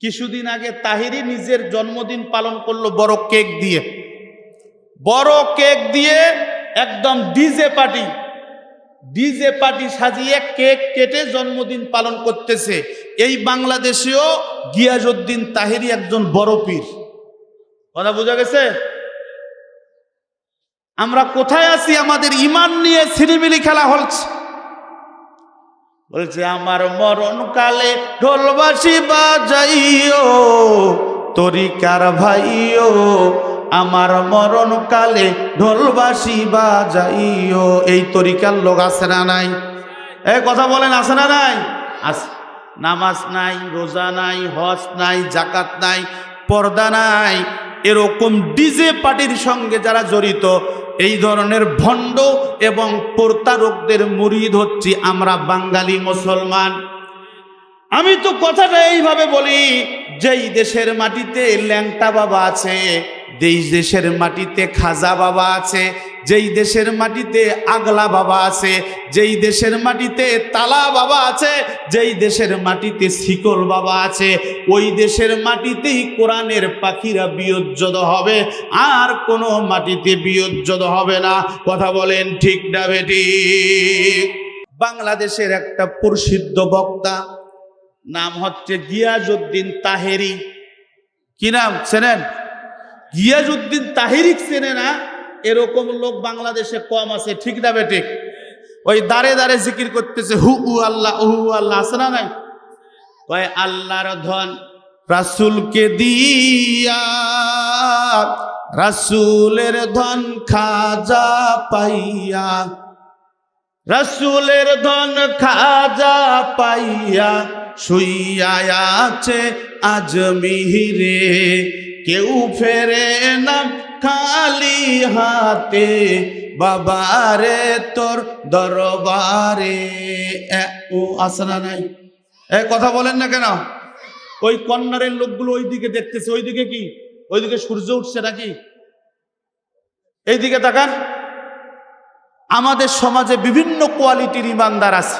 কিছুদিন আগে তাহিরি নিজের জন্মদিন পালন করল বড় কেক দিয়ে। বড় কেক দিয়ে একদম ডিজে পার্টি। ডিজে পার্টি সাজিয়ে কেক কেটে জন্মদিন পালন করতেছে। এই বাংলাদেশেও গিয়াজউদ্দিন তাহিরি একজন বড় পীর। কথা বোঝা গেছে? আমরা কোথায় আছি? আমাদের ইমান নিয়ে ছিনিমিনি খেলা হচ্ছে। বলছে, আমার মরণ কালে ঢোলবাসি বাজাইও, তরিকার ভাইও, আমার মরণ কালে ঢোলবাসি বাজাইও। এই তরিকার লোক আছে না নাই? এ কথা বলেন, আছে না নাই? আছে। নামাজ নাই, রোজা নাই, হজ নাই জাকাত নাই, পর্দা নাই, এরকম ডিজে পার্টির সঙ্গে যারা জড়িত এই ধরনের ভণ্ড এবং প্রতারকদের মুরিদ হচ্ছি আমরা বাঙালি মুসলমান। আমি তো কথাটা এইভাবে বলি, যেই দেশের মাটিতে ল্যাংটা বাবা আছে যেই দেশের মাটিতে খাজা বাবা আছে যেই দেশের মাটিতে আগলা বাবা আছে, যেই দেশের মাটিতে তালা বাবা আছে, যেই দেশের মাটিতে শিকল বাবা আছে, ওই দেশের মাটিতেই কোরআনের পাখিরা বিয়োজ্জত হবে, আর কোনো মাটিতে বিয়োজ্জত হবে না। কথা বলেন ঠিক না বেটি? বাংলাদেশের একটা প্রসিদ্ধ বক্তা, নাম হচ্ছে গিয়াজউদ্দিন তাহেরি। কি নাম? চেনেন? গিয়াজউদ্দিন তাহেরিক চেনে না? এরকম লোক বাংলাদেশে কম আছে, ঠিক না বেঠিক ওই দাঁড়ে দাঁড়ে জিকির করতেছে, হু, উ, আল্লাহ হু আল্লাহ, আছে না নাই? কয়, আল্লাহর ধন রাসুলকে দিয়া, রাসুলের ধন খাজা পাইয়া, রসুলের ধন খাজা পাইয়া শুইয়া আছে আজমিহিরে কেউ ফেরে না খালি হাতে, বাবারে তোর দরবারে। ও আসনা নাই? এ, কথা বলেন না কেন? ওই কন্যারের লোকগুলো ওইদিকে দেখতেছে, ওইদিকে কি? ওইদিকে সূর্য উঠছে নাকি? এইদিকে তাকান। আমাদের সমাজে বিভিন্ন কোয়ালিটির ইমানদার আছে।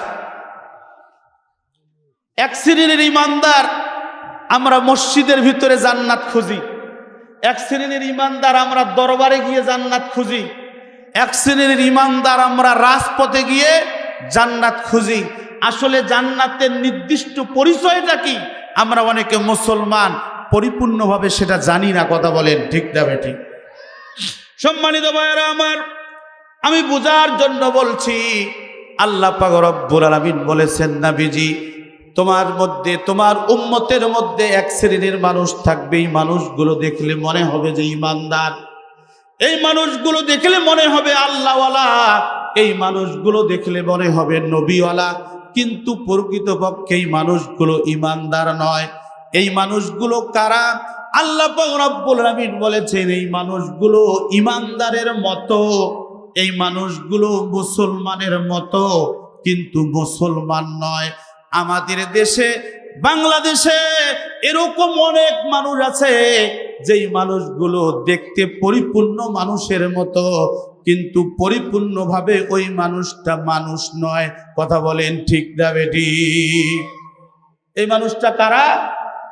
এক শ্রেণির ইমানদার, আমরা মসজিদের ভিতরে জান্নাত খুঁজি। এক শ্রেণির ইমানদার আমরা দরবারে গিয়ে জান্নাত খুঁজি। এক শ্রেণির ইমানদার আমরা রাজপথে গিয়ে জান্নাত খুঁজি। আসলে জান্নাতের নির্দিষ্ট পরিচয়টা কি? আমরা অনেকে মুসলমান, পরিপূর্ণভাবে সেটা জানি না, কথা বলেন, ঠিক না ঠিক সম্মানিত ভাইয়েরা আমার, আমি বোঝার জন্য বলছি, আল্লাহ পাক রব্বুল আলামিন বলেছেন, নাবিজি তোমার মধ্যে, তোমার উম্মতের মধ্যে এক শ্রেণির মানুষ থাকবে। এই মানুষগুলো দেখলে মনে হবে যে ইমানদার। এই মানুষগুলো দেখলে মনে হবে আল্লাহওয়ালা। এই মানুষগুলো দেখলে মনে হবে নবীওয়ালা। কিন্তু প্রকৃতপক্ষে এই মানুষগুলো ইমানদার নয়। এই মানুষগুলো কারা? আল্লাহ রব্বুল আলামিন বলেছেন, এই মানুষগুলো ইমানদারের মতো। এই মানুষগুলো মুসলমানের মতো, কিন্তু মুসলমান নয়। আমাদের দেশে, বাংলাদেশে এরকম অনেক মানুষ আছে, যেই মানুষগুলো দেখতে পরিপূর্ণ মানুষের মতো, কিন্তু পরিপূর্ণভাবে ওই মানুষটা মানুষ নয়। কথা বলেন ঠিক না বেটি? এই মানুষটা কারা?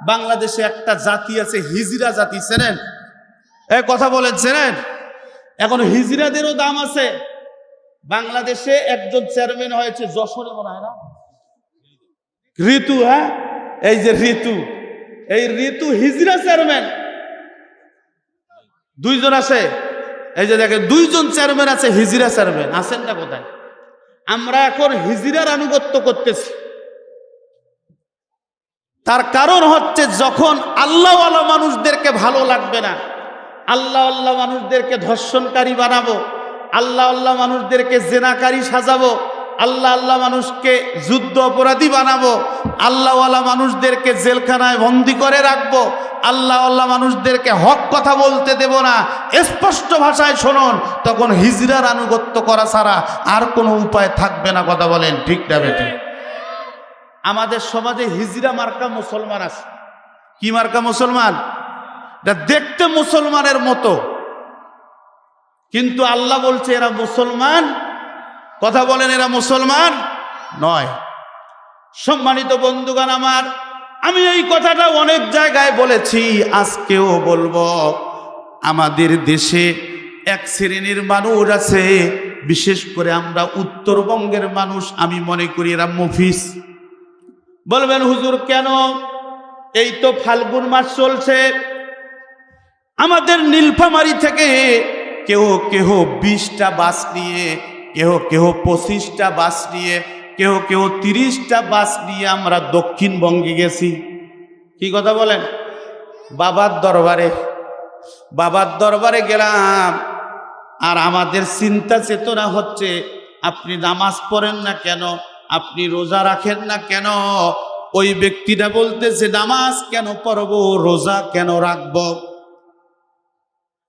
বাংলাদেশে একটা জাতি আছে, হিজরা জাতি, চেনেন? এ কথা বলেন, চেনেন? এখন হিজরাদেরও দাম আছে। বাংলাদেশে একজন চেয়ারম্যান হয়েছে, যশোরে মনে হয় না? ঋতু হ্যাঁ? এই যে ঋতু। এই ঋতু হিজরা চেয়ারম্যান। দুইজন আছে। এই যে দেখেন, দুইজন চেয়ারম্যান আছে, হিজরা চেয়ারম্যান। আছেন না কোথায়? আমরা এখন হিজরার আনুগত্য করতেছি। তার কারণ হচ্ছে যখন আল্লাহওয়ালা মানুষদেরকে ভালো লাগবে না আল্লাহ আল্লাহ মানুষদেরকে ধর্ষণকারী বানাবো আল্লাহ আল্লাহ মানুষদেরকে জেনাকারী সাজাবো আল্লাহ আল্লাহ মানুষকে যুদ্ধ অপরাধী বানাবো, আল্লাহওয়ালা মানুষদেরকে জেলখানায় বন্দি করে রাখব আল্লাহ আল্লাহ মানুষদেরকে হক কথা বলতে দেব না, স্পষ্ট ভাষায় শুনুন, তখন হিজরার আনুগত্য করা ছাড়া আর কোনো উপায় থাকবে না, কথা বলেন, ঠিক না বেটি? আমাদের সমাজে হিজরা মার্কা মুসলমান আছে। কি মার্কা মুসলমান? দেখতে মুসলমানের মতো। কিন্তু আল্লাহ বলছে, এরা মুসলমান কথা বলেন এরা মুসলমান? নয়। সম্মানিত বন্ধুগান আমার, আমি এই কথাটা অনেক জায়গায় বলেছি, আজকেও বলব। আমাদের দেশে এক শ্রেণির মানুষ আছে, বিশেষ করে আমরা উত্তরবঙ্গের মানুষ, আমি মনে করি এরা মফিস। বলবেন, হুজুর, কেন? এই তো ফাল্গুন মাস চলছে। আমাদের নীলফামারি থেকে কেউ কেহ বিশটা বাস নিয়ে কেহ কেহ পঁচিশটা বাস নিয়ে, কেহ কেহ তিরিশটা বাস নিয়ে আমরা দক্ষিণবঙ্গে গেছি। কি কথা বলেন? বাবার দরবারে বাবার দরবারে গেলাম। আর আমাদের চিন্তা চেতনা হচ্ছে, আপনি নামাজ পড়েন না কেন? আপনি রোজা রাখেন না কেন? ওই ব্যক্তিটা বলতেছে, নামাজ কেন পড়ব? রোজা কেন রাখব?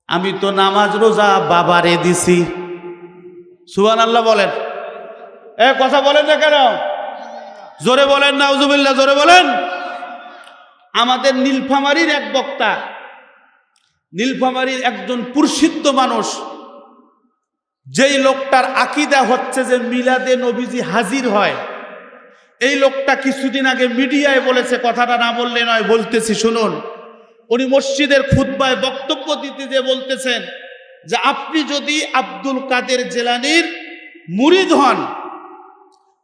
আমি তো নামাজ রোজা বাবারে দিছি। সুবান আল্লাহ বলেন। এ, কথা বলেন না কেন? জোরে বলেন না উজুবিল্লা জোরে বলেন। আমাদের নীলফামারির এক বক্তা, নীলফামারির একজন প্রসিদ্ধ মানুষ, যেই লোকটার আকিদা হচ্ছে যে মিলাদে নবীজি হাজির হয়। এই লোকটা কিছুদিন আগে মিডিয়ায় বলেছে, কথাটা না বললে নয়, বলতেছি, শুনুন। উনি মসজিদের খুদ্বায় বক্তব্য দিতে যে বলতেছেন যে আপনি যদি আব্দুল কাদের জেলানির মুরিদ হন,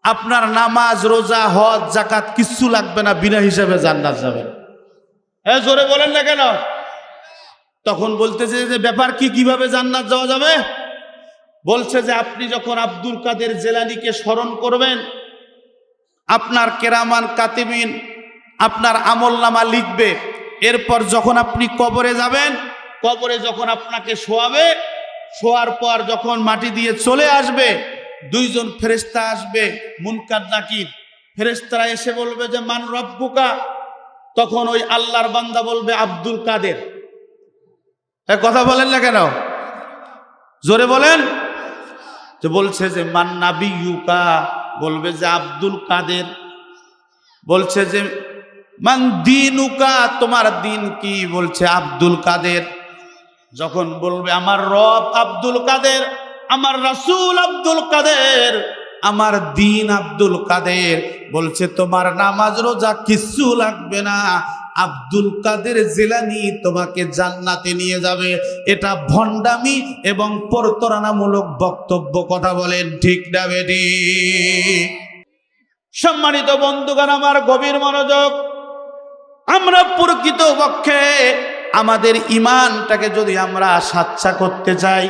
আপনার নামাজ, রোজা, হজ জাকাত কিচ্ছু লাগবে না, বিনা হিসাবে জান্নাত যাবেন হ্যাঁ জোরে বলেন না কেন? তখন বলতেছে যে ব্যাপার কি, কীভাবে জান্নাত যাওয়া যাবে? বলছে যে আপনি যখন আব্দুল কাদের জেলানিকে স্মরণ করবেন, আপনার কেরামান কাতিবিন, আপনার আমল নামা লিখবে, এরপর যখন আপনি কবরে যাবেন কবরে যখন আপনাকে শোয়াবে, শোয়ার পর যখন মাটি দিয়ে চলে আসবে, দুইজন ফেরেস্তা আসবে, মুনকার নাকির ফেরেস্তারা এসে বলবে যে, মান রব্বুকা? তখন ওই আল্লাহর বান্দা বলবে, আব্দুল কাদের। কথা বলেন না কেন? জোরে বলেন। তো বলছে যে, মান নাবি ইউকা বলবে যে, আব্দুল কাদের। বলছে যে, মান দিনুকা? তোমার দিন কি? বলছে, আব্দুল কাদের। যখন বলবে, আমার রব আব্দুল কাদের, আমার রাসূল আব্দুল কাদের, আমার দিন আব্দুল কাদের। বলছে, তোমার নামাজ, রোজা কিচ্ছু লাগবে না। আব্দুল কাদের জেলানি তোমাকে জান্নাতে নিয়ে যাবে। এটা ভণ্ডামি এবং প্রতরণামূলক বক্তব্য কথা বলেন, ঠিক না বেটি? সম্মানিত বন্ধুগণ, আমার গভীর মনোযোগ। আমরা প্রকৃত পক্ষে আমাদের ইমানটাকে যদি আমরা সাচ্চা করতে চাই,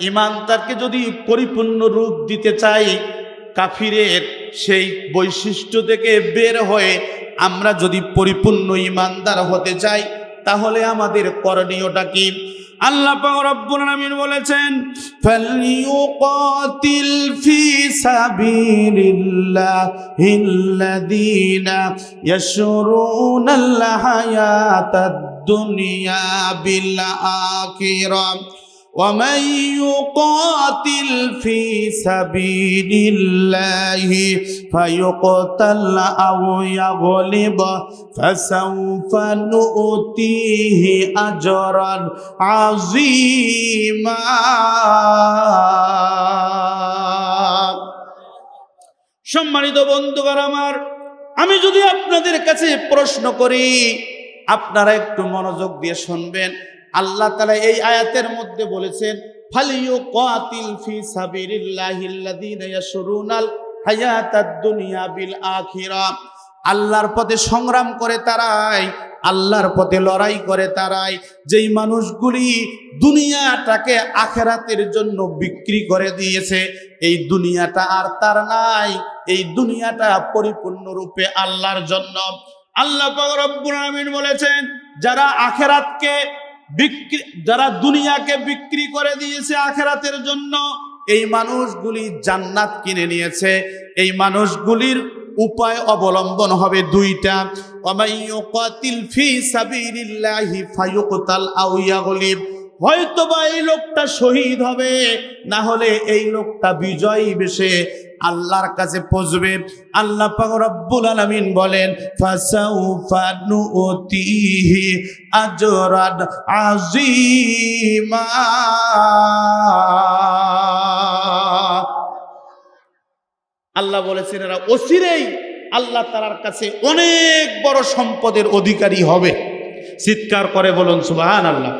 ইমানটাকে যদি পরিপূর্ণ রূপ দিতে চাই, কাফিরের সেই বৈশিষ্ট্য থেকে বের হয়ে আমরা যদি পরিপূর্ণ ইমানদার হতে চাই, তাহলে আমাদের করণীয়টা কি? আল্লাহ রব্বুল বলেছেন দুনিয়া বিল আখিরাহ ومن يقاتل في سبيل الله فيقتل أو يغلب فسوف نؤتيه أجرا عظيما সম্মানিত বন্ধুগণ আমার আমি যদি আপনাদের কাছে প্রশ্ন করি আপনারা একটু মনোযোগ দিয়ে শুনবেন। আল্লাহ তালা এই আয়াতের মধ্যে বলেছেন ফালিউ কাতিল ফি সাবিলিল্লাহিল্লাযীনা ইয়াশরুনাল হায়াতাদ দুনিয়া বিল আখিরা। আল্লাহর পথে সংগ্রাম করে তারাই, আল্লাহর পথে লড়াই করে তারাই, যেই মানুষগুলি দুনিয়াটাকে আখেরাতের জন্য বিক্রি করে দিয়েছে, এই দুনিয়াটা আর তার নাই, এই দুনিয়াটা পরিপূর্ণরূপে আল্লাহর জন্য। আল্লাহ বলেছেন, যারা আখেরাতকে বিক্রি, যারা দুনিয়াকে বিক্রি করে দিয়েছে আখেরাতের জন্য, এই মানুষগুলি জান্নাত কিনে নিয়েছে। এই মানুষগুলির উপায় অবলম্বন হবে দুইটা। অমাইয়ুকাতিল ফি সাবিলিল্লাহি ফায়ুকতাল আও ইয়াগলিব। হয়তো বা এই লোকটা শহীদ হবে, না হলে এই লোকটা বিজয়ী বেশে আল্লাহর কাছে পৌঁছবে। আল্লাহ রব্বুল আলামিন বলেন আল্লাহ বলেছেন, এরা অচিরেই আল্লাহ তালার কাছে অনেক বড় সম্পদের অধিকারী হবে। চিৎকার করে বলুন সুবাহান আল্লাহ